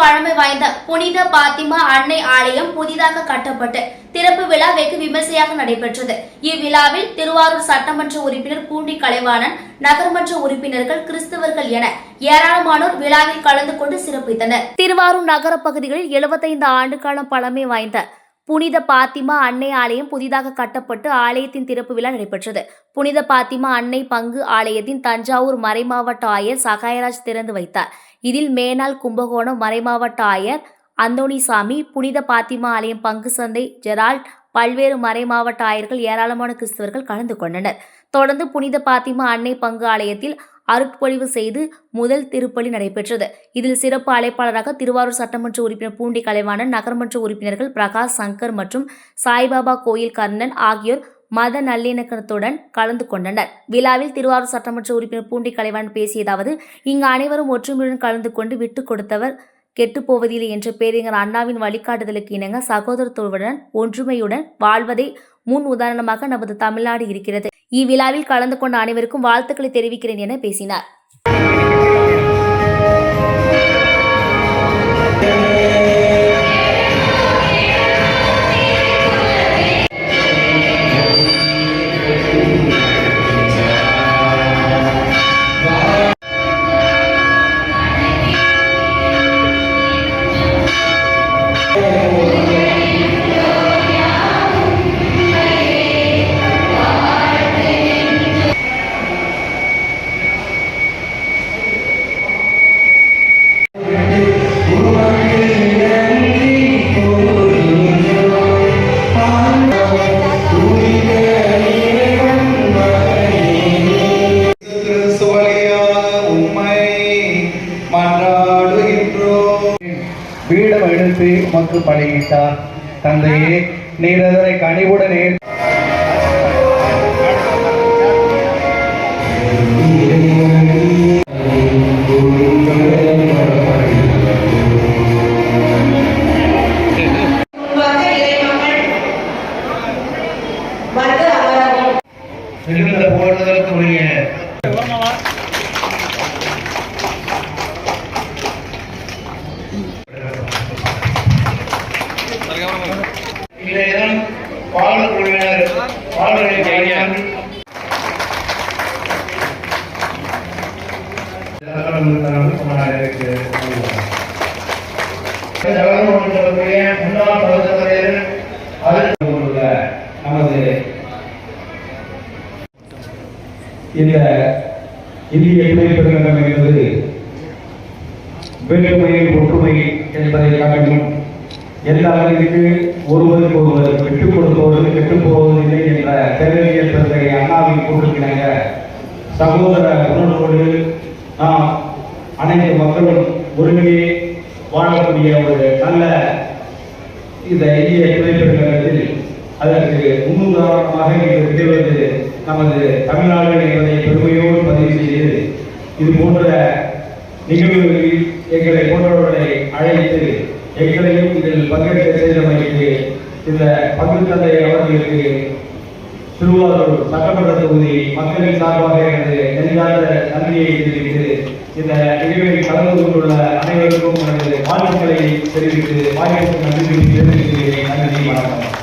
பழமை வாய்ந்த புனித பாத்திமா அன்னை ஆலயம் புதிதாக கட்டப்பட்டு திறப்பு விழா வெகு விமர்சையாக நடைபெற்றது. இவ்விழாவில் திருவாரூர் சட்டமன்ற உறுப்பினர் பூண்டி கலைவாணன் நகர்மன்ற உறுப்பினர்கள் கிறிஸ்தவர்கள் என ஏராளமானோர் விழாவில் கலந்து கொண்டு சிறப்பித்தனர். திருவாரூர் நகர பகுதிகளில் 75 ஆண்டு காலம் பழமை வாய்ந்த புனித பாத்திமா அன்னை ஆலயம் புதிதாக கட்டப்பட்டு ஆலயத்தின் திறப்பு விழா நடைபெற்றது. புனித பாத்திமா அன்னை பங்கு ஆலயத்தின் தஞ்சாவூர் மறைமாவட்ட ஆயர் சகாயராஜ் திறந்து வைத்தார். இதில் மேனால் கும்பகோணம் மறைமாவட்ட ஆயர் அந்தோணிசாமி புனித பாத்திமா ஆலயம் பங்கு சந்தை ஜெரால்ட் பல்வேறு மறைமாவட்ட ஆயர்கள் ஏராளமான கிறிஸ்தவர்கள் கலந்து கொண்டனர். தொடர்ந்து புனித பாத்திமா அன்னை பங்கு ஆலயத்தில் அருட்பொழிவு செய்து முதல் திருப்பலி நடைபெற்றது. இதில் சிறப்பு அழைப்பாளராக திருவாரூர் சட்டமன்ற உறுப்பினர் பூண்டி கலைவாணன் நகர்மன்ற உறுப்பினர்கள் பிரகாஷ் சங்கர் மற்றும் சாய்பாபா கோயில் கர்ணன் ஆகியோர் மத நல்லிணக்கத்துடன் கலந்து கொண்டனர். விழாவில் திருவாரூர் சட்டமன்ற உறுப்பினர் பூண்டி கலைவாணன் பேசியதாவது இங்கு அனைவரும் ஒற்றுமையுடன் கலந்து கொண்டு விட்டுக் கொடுத்தவர் கெட்டுப் போவதில்லை என்ற பேரிஞர் அண்ணாவின் வழிகாட்டுதலுக்கு இணங்க சகோதரத்துடன் ஒன்றுமையுடன் வாழ்வதை முன் உதாரணமாக நமது தமிழ்நாடு இருக்கிறது இவ்விழாவில் கலந்து கொண்ட அனைவருக்கும் வாழ்த்துக்களை தெரிவிக்கிறேன் என பேசினார் Yeah. எடுத்து உமக்கு பலியிட்டார். தந்தையே நீர் அதனை கனிவுடன் ஏற்று முன்னாள் பகுத்தவரையர் நமது இந்த இந்திய இணைப்பெருங்கம் என்பது வேற்றுமையில் ஒற்றுமை என்பதை காட்டிலும் எந்த அளவிற்கு ஒருவருக்கு ஒருவர் விட்டுக் கொடுப்பவர்கள் கெட்டுப் போவதில்லை என்ற தேவையியல் பெருந்தகை அண்ணாவின் கூற்றுக்கிணங்க சகோதர அனைத்து ஒருங்கே வாழக்கூடிய ஒரு நல்ல இந்த இந்திய துணைப்பெருங்கத்தில் அதற்கு முன்னுதாரணமாக இங்கு திகழ்வது நமது தமிழ்நாடு என்பதை பெருமையோடு பதிவு செய்து இது போன்ற நிகழ்வுகளில் எங்களை போன்றவர்களை அழைத்து எங்களையும் இதில் பங்கேற்க செய்தமைக்கு இந்த பங்கு தந்தை அவர்களுக்கு திருவாரூர் சட்டமன்ற தொகுதி மக்களின் சார்பாக எனது நெஞ்சார்ந்த நன்றியை தெரிவித்து இந்த நிகழ்வில் கலந்து கொண்டுள்ள அனைவருக்கும் எனது வாழ்த்துக்களை தெரிவித்து வாய்ப்புக்கு நன்றி தெரிவித்து நன்றி வணக்கம்.